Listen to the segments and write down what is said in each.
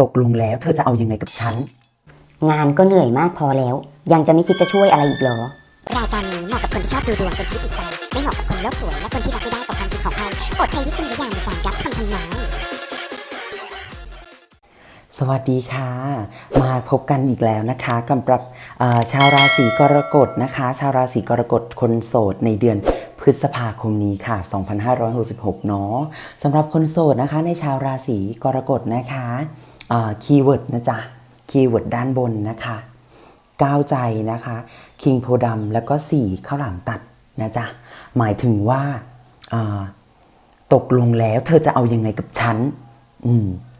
ตกลงแล้วเธอจะเอายังไงกับฉัน งานก็เหนื่อยมากพอแล้ว ยังจะไม่คิดจะช่วยอะไรอีกเหรอ รายการนี้เหมาะกับคนที่ชอบดูดวงเป็นชีวิตจิตใจ ไม่เหมาะกับคนโลกสวยและคนที่รับไม่ได้กับความจริงของใครโปรดใช้วิจารณญาณในการรับคำทำนายสวัสดีค่ะ มาพบกันอีกแล้วนะคะกับรับเอ่อชาวราศีกรกฎนะคะ ชาวราศีกรกฎคนโสดในเดือนพฤษภาคมนี้ค่ะ 2566 เนาะสำหรับคนโสดนะคะในชาวราศีกรกฎนะคะ คีย์เวิร์ดนะจ๊ะคีย์เวิร์ดด้านบนนะคะก้าวใจนะคะคิงโพดำแล้วก็4ข้าวหลามตัดนะจ๊ะหมายถึงว่าตกลงแล้วเธอจะเอายังไงกับฉัน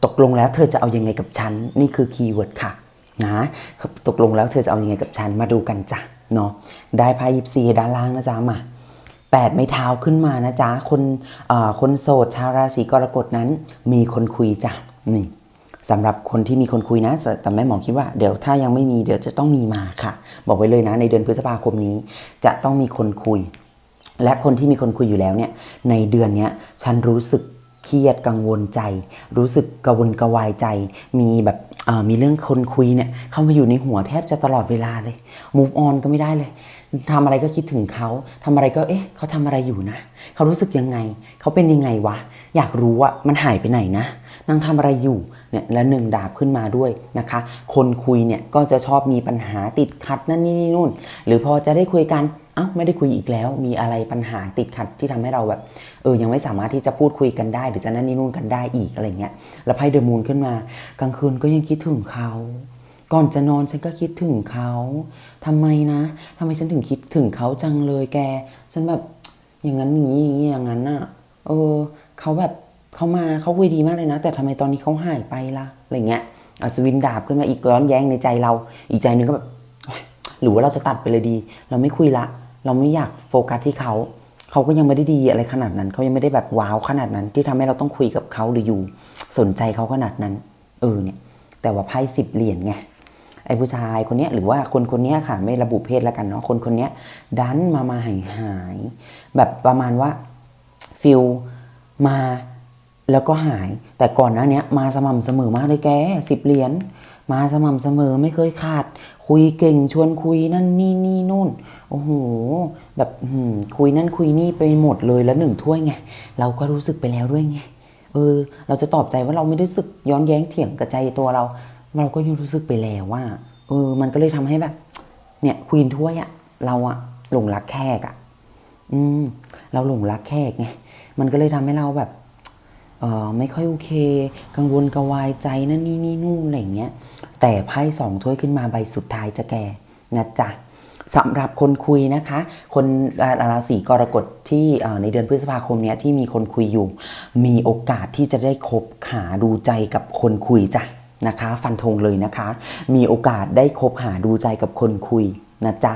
ตกลงแล้วเธอจะเอายังไงกับฉันนี่คือคีย์เวิร์ดค่ะนะตกลงแล้วเธอจะเอายังไงกับฉันมาดูกันจ้ะเนาะได้ไพ่ยิปซีด้านล่างนะจ๊ะมาแปดไม้เท้าขึ้นมานะจ๊ะคนคนโสดชาวราศีกรกฎนั้น มีคนคุยจ้ะนี่ สำหรับคนที่มีคนคุยนะ แต่แม่หมอคิดว่าเดี๋ยวถ้ายังไม่มีเดี๋ยวจะต้องมีมาค่ะ บอกไว้เลยนะ ในเดือนพฤษภาคมนี้ จะต้องมีคนคุย และคนที่มีคนคุยอยู่แล้วเนี่ย ในเดือนนี้ฉันรู้สึกเครียดกังวลใจ รู้สึกกระวนกระวายใจ มีแบบมีเรื่องคนคุยเนี่ยเข้ามาอยู่ในหัวแทบจะตลอดเวลาเลย move on ก็ไม่ได้เลยทำอะไรก็คิดถึงเขาทำอะไรก็เอ๊ะเขาทำอะไรอยู่นะ เขารู้สึกยังไง เขาเป็นยังไงวะ อยากรู้ว่ามันหายไปไหนนะ นางทำอะไรอยู่เนี่ยและหนึ่งดาบขึ้นมาด้วยนะคะ คนคุยเนี่ยก็จะชอบมีปัญหาติดขัดนั่นนี่นี่นู่น หรือพอจะได้คุยกันเอ้าไม่ได้คุยอีกแล้วมีอะไรปัญหาติดขัดที่ทำให้เราแบบเออยังไม่สามารถที่จะพูดคุยกันได้ หรือจะนั่นนี่นู่นกันได้อีกอะไรเงี้ยแล้วไพ่เดอะมูนขึ้นมา กลางคืนก็ยังคิดถึงเขาก่อนจะนอนฉันก็คิดถึงเขาทำไมนะทำไมฉันถึงคิดถึงเขาจังเลยแก ฉันแบบอย่างนั้นอย่างนี้อย่างนี้อย่างนั้นน่ะเออเขาแบบ เขามาเขาคุยดีมากเลยนะ แต่ทำไมตอนนี้เขาหายไปล่ะอะไรเงี้ยอัศวินดาบขึ้นมาอีกย้อนแย้งในใจเรา อีกใจนึงก็แบบหรือว่าเราจะตัดไปเลยดี เราไม่คุยละ เราไม่อยากโฟกัสที่เขาเขาก็ยังไม่ได้ดีอะไรขนาดนั้นเขายังไม่ได้แบบว้าวขนาดนั้น ที่ทำให้เราต้องคุยกับเขาหรืออยู่ สนใจเขาขนาดนั้น เออเนี่ย แต่ว่าไพ่สิบเหรียญไงไอ้ผู้ชายคนนี้หรือว่าคนคนนี้ค่ะ ไม่ระบุเพศแล้วกันเนาะคนคนนี้ดันมามาหายหายแบบประมาณว่าฟิลมา แล้วก็หาย แต่ก่อนหน้านี้มาสม่ำเสมอมากเลยแกสิบเหรียญมาสม่ำเสมอไม่เคยขาด คุยเก่งชวนคุยนั่นนี่นี่นู่นโอ้โหแบบคุยนั่นคุยนี่ไปหมดเลยแล้วหนึ่งถ้วยไงเราก็รู้สึกไปแล้วด้วยไงเออ เราจะตอบใจว่าเราไม่ได้รู้สึกย้อนแย้งเถียงกับใจตัวเรา เราก็ยังรู้สึกไปแล้วว่าเออ มันก็เลยทำให้แบบ เนี่ยควีนถ้วยอะเราอะหลงรักแขกอะอืม เราหลงรักแขกไงมันก็เลยทำให้เราแบบ ไม่ค่อยโอเค กังวลกระวายใจนั่นนี่นี่นู่นอะไรเงี้ยแต่ไพ่สองถ้วยขึ้นมาใบสุดท้ายจะแกนะจ๊ะสำหรับคนคุยนะคะ คนราศีกรกฎที่ในเดือนพฤษภาคมนี้ที่มีคนคุยอยู่ มีโอกาสที่จะได้คบหาดูใจกับคนคุยจ้ะนะคะ ฟันธงเลยนะคะ มีโอกาสได้คบหาดูใจกับคนคุยนะจ๊ะ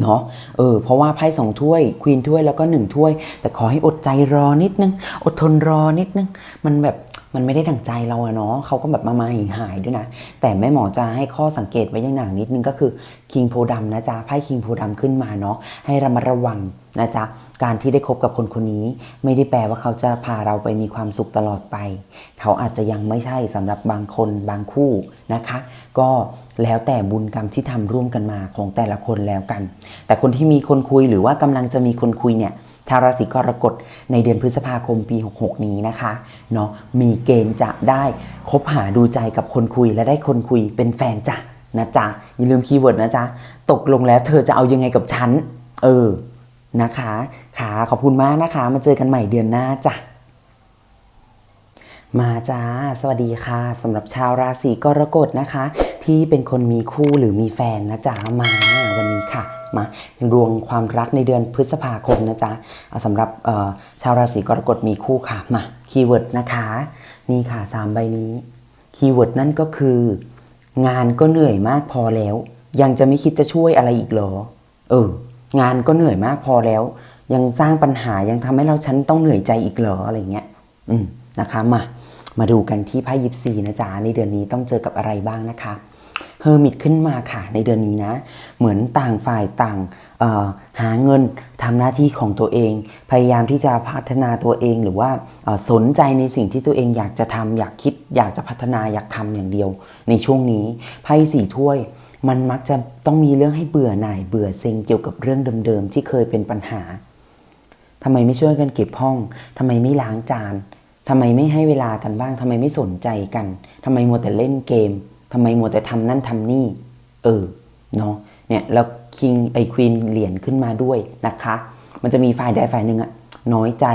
เนาะเออเพราะว่าไพ่สองถ้วย ควีนถ้วยแล้วก็หนึ่งถ้วย แต่ขอให้อดใจรอนิดนึง อดทนรอนิดนึง มันแบบมันไม่ได้ดั่งใจเราอะเนาะเขาก็แบบมามาหายหายด้วยนะ แต่แม่หมอจะให้ข้อสังเกตไว้อย่างหนังนิดนึงก็คือคิงโพดำนะจ๊ะไพ่คิงโพดำขึ้นมาเนาะให้ระมัดระวังนะจ๊ะ การที่ได้คบกับคนคนนี้ ไม่ได้แปลว่าเขาจะพาเราไปมีความสุขตลอดไป เขาอาจจะยังไม่ใช่สำหรับบางคนบางคู่นะคะ ก็แล้วแต่บุญกรรมที่ทำร่วมกันมาของแต่ละคนแล้วกัน แต่คนที่มีคนคุยหรือว่ากำลังจะมีคนคุยเนี่ยชาวราศีกรกฎในเดือนพฤษภาคมปี 66 นี้นะคะเนาะมีเกณฑ์จะได้คบหาดูใจกับคนคุยและได้คนคุยเป็นแฟนจ้ะนะจ๊ะอย่าลืมคีย์เวิร์ดนะจ๊ะตกลงแล้วเธอจะเอายังไงกับฉัน เออ นะคะขาขอบคุณมากนะคะ มาเจอกันใหม่เดือนหน้าจ้ะมาจ้า สวัสดีค่ะสำหรับชาวราศีกรกฎนะคะ ที่เป็นคนมีคู่หรือมีแฟนนะจ๊ะมาวันนี้ค่ะ มาดวงความรักในเดือนพฤษภาคมนะจ๊ะเอาสำหรับชาวราศีกรกฎมีคู่ค่ะมาคีย์เวิร์ดนะคะ นี่ค่ะสามใบนี้คีย์เวิร์ดนั่นก็คือ งานก็เหนื่อยมากพอแล้ว ยังจะไม่คิดจะช่วยอะไรอีกเหรอ เออ งานก็เหนื่อยมากพอแล้ว ยังสร้างปัญหายังทำให้เราฉันต้องเหนื่อยใจอีกเหรออะไรเงี้ยอืมนะคะมามาดูกันที่ไพ่ยิปซีนะจ๊ะในเดือนนี้ต้องเจอกับอะไรบ้างนะคะเฮอร์มิตขึ้นมาค่ะ ในเดือนนี้นะ เหมือนต่างฝ่ายต่างหาเงินทำหน้าที่ของตัวเอง พยายามที่จะพัฒนาตัวเองหรือว่าสนใจในสิ่งที่ตัวเองอยากจะทำอยากคิด อยากจะพัฒนาอยากทำอย่างเดียว ในช่วงนี้ไพ่สี่ถ้วย มันมักจะต้องมีเรื่องให้เบื่อหน่ายเบื่อเซ็งเกี่ยวกับเรื่องเดิมๆที่เคยเป็นปัญหาทำไมไม่ช่วยกันเก็บห้องทำไมไม่ล้างจานทำไมไม่ให้เวลากันบ้างทำไมไม่สนใจกันทำไมมัวแต่เล่นเกมทำไมมัวแต่ทำนั่นทำนี่ เออเนาะเนี่ยแล้วคิงไอควีนเหรียญขึ้นมาด้วยนะคะ มันจะมีฝ่ายใดฝ่ายหนึ่งอะน้อยใจ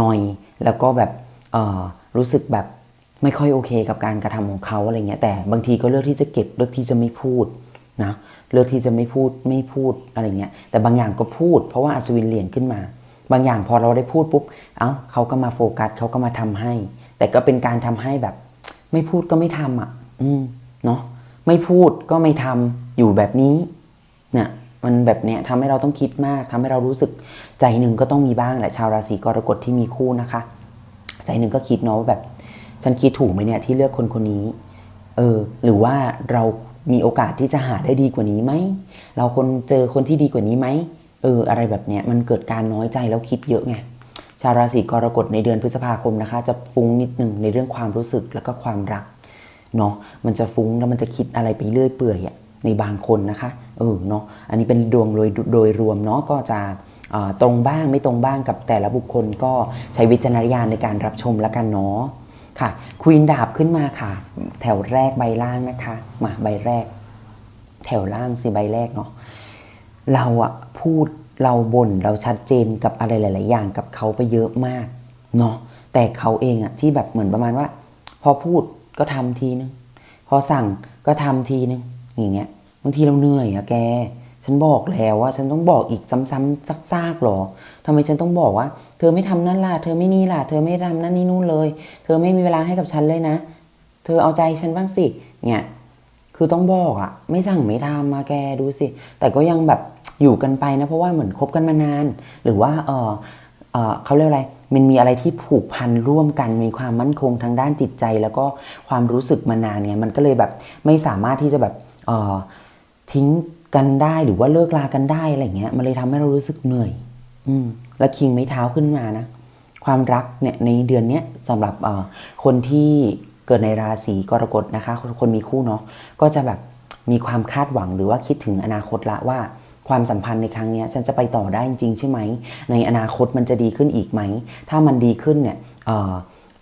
นอย แล้วก็แบบเออรู้สึกแบบ ไม่ค่อยโอเคกับการกระทำของเขาอะไรเงี้ยแต่บางทีก็เลือกที่จะเก็บเลือกที่จะไม่พูดนะเลือกที่จะไม่พูดไม่พูดอะไรเงี้ยแต่บางอย่างก็พูด เพราะว่าอัศวินเหรียญขึ้นมา บางอย่างพอเราได้พูดปุ๊บเอ้าเขาก็มาโฟกัสเขาก็มาทำให้ แต่ก็เป็นการทำให้แบบ ไม่พูดก็ไม่ทำอะ อืมเนาะไม่พูดก็ไม่ทำอยู่แบบนี้เนี่ยมันแบบเนี้ยทำให้เราต้องคิดมากทำให้เรารู้สึกใจหนึ่งก็ต้องมีบ้างแหละชาวราศีกรกฎที่มีคู่นะคะ ใจหนึ่งก็คิดเนาะว่าแบบ ฉันคิดถูกไหมเนี่ยที่เลือกคนคนนี้ เออ หรือว่าเรามีโอกาสที่จะหาได้ดีกว่านี้ไหม เราคนเจอคนที่ดีกว่านี้ไหม เออ อะไรแบบเนี้ยมันเกิดการน้อยใจแล้วคิดเยอะไง ชาวราศีกรกฎในเดือนพฤษภาคมนะคะ จะฟุ้งนิดหนึ่งในเรื่องความรู้สึกแล้วก็ความรัก เนาะ มันจะฟุ้งแล้วมันจะคิดอะไรไปเรื่อยเปื่อยอะในบางคนนะคะ เออ เนาะ อันนี้เป็นดวงโดยโดยรวมเนาะ ก็จะตรงบ้างไม่ตรงบ้างกับแต่ละบุคคลก็ใช้วิจารณญาณในการรับชมแล้วกันเนาะ ค่ะควีนดาบขึ้นมาค่ะ แถวแรกใบล่างนะคะ มาใบแรก แถวล่างสิใบแรกเนาะเราอะพูดเราบ่นเราชัดเจนกับอะไรหลาย ๆ อย่างกับเขาไปเยอะมากเนาะแต่เขาเองอะที่แบบเหมือนประมาณว่า พอพูดก็ทำทีนึง พอสั่งก็ทำทีนึงอย่างเงี้ยบางทีเราเหนื่อยอะแก ฉันบอกแล้วว่าฉันต้องบอกอีกซ้ำๆซากๆหรอทำไมฉันต้องบอกว่า เธอไม่ทำนั่นล่ะ เธอไม่นี่ล่ะ เธอไม่ทำนั่นนี่นู่นเลย เธอไม่มีเวลาให้กับฉันเลยนะ เธอเอาใจฉันบ้างสิ เนี่ย คือต้องบอกอะไม่สั่งไม่ทำมาแกดูสิ แต่ก็ยังแบบอยู่กันไปนะ เพราะว่าเหมือนคบกันมานาน หรือว่า เออเออเขาเรียกอะไร มันมีอะไรที่ผูกพันร่วมกัน มีความมั่นคงทางด้านจิตใจ แล้วก็ความรู้สึกมานานเนี่ย มันก็เลยแบบไม่สามารถที่จะแบบ เออทิ้ง กันได้หรือว่าเลิกลากันได้อะไรเงี้ยมันเลยทำให้เรารู้สึกเหนื่อย อืมแล้วคิงไม่เท้าขึ้นมานะความรักเนี่ยในเดือนเนี้ยสำหรับเอ่อคนที่เกิดในราศีกรกฎนะคะคนคนมีคู่เนาะก็จะแบบมีความคาดหวังหรือว่าคิดถึงอนาคตละว่าความสัมพันธ์ในครั้งนี้ฉันจะไปต่อได้จริงใช่ไหม ในอนาคตมันจะดีขึ้นอีกไหม ถ้ามันดีขึ้นเนี่ยเอ่อ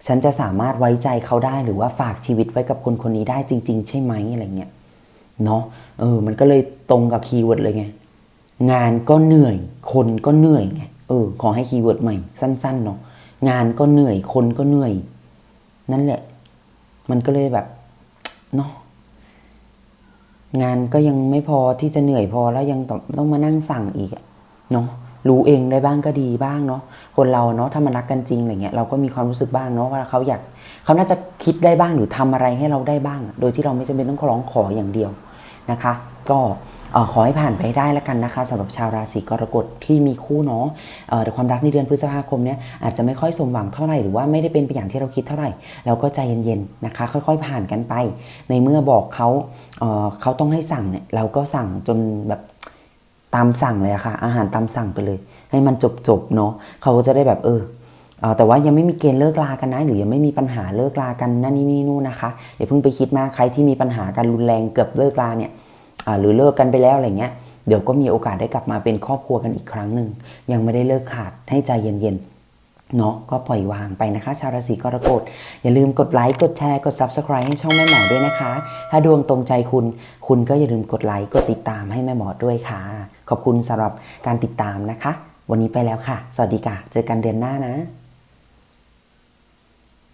ฉันจะสามารถไว้ใจเขาได้หรือว่าฝากชีวิตไว้กับคนคนนี้ได้จริง ๆ ใช่ไหมอะไรเงี้ย เนาะเออ มันก็เลยตรงกับคีย์เวิร์ดเลยไง งานก็เหนื่อย คนก็เหนื่อยไงเออ ขอให้คีย์เวิร์ดใหม่ สั้นๆเนาะงานก็เหนื่อย คนก็เหนื่อย นั่นแหละ มันก็เลยแบบเนาะงานก็ยังไม่พอที่จะเหนื่อยพอแล้วยังต้องต้องมานั่งสั่งอีกเนาะรู้เองได้บ้างก็ดีบ้างเนาะคนเราเนาะถ้ามันรักกันจริงอะไรเงี้ยเราก็มีความรู้สึกบ้างเนาะว่าเขาอยากเขาน่าจะคิดได้บ้างหรือทำอะไรให้เราได้บ้าง โดยที่เราไม่จำเป็นต้องร้องขออย่างเดียว นะคะ ก็ขอให้ผ่านไปได้แล้วกันนะคะสำหรับชาวราศีกรกฎที่มีคู่เนาะแต่ความรักในเดือนพฤษภาคมเนี้ยอาจจะไม่ค่อยสมหวังเท่าไหร่หรือว่าไม่ได้เป็นไปอย่างที่เราคิดเท่าไหร่เราก็ใจเย็นๆนะคะ ค่อยๆผ่านกันไป ในเมื่อบอกเขาเเขาต้องให้สั่งเนี่ยเราก็สั่งจนแบบตามสั่งเลยอะค่ะ อาหารตามสั่งไปเลย ให้มันจบๆเนาะเขาก็จะได้แบบเออ แต่ว่ายังไม่มีเกณฑ์เลิกลากันนะ หรือยังไม่มีปัญหาเลิกลากันนั่นนี่นี่นู่นนะคะอย่าเพิ่งไปคิดมากใครที่มีปัญหากันรุนแรงเกือบเลิกลาเนี่ยหรือเลิกกันไปแล้วอะไรเงี้ยเดี๋ยวก็มีโอกาสได้กลับมาเป็นครอบครัวกันอีกครั้งหนึ่งยังไม่ได้เลิกขาดให้ใจเย็นๆเนาะก็ปล่อยวางไปนะคะ ชาวราศีกรกฎอย่าลืมกดไลค์กดแชร์กด subscribe ให้ช่องแม่หมอด้วยนะคะ ถ้าดวงตรงใจคุณ คุณก็อย่าลืมกดไลค์กดติดตามให้แม่หมอด้วยค่ะ ขอบคุณสำหรับการติดตามนะคะ วันนี้ไปแล้วค่ะ สวัสดีค่ะ เจอกันเดือนหน้านะ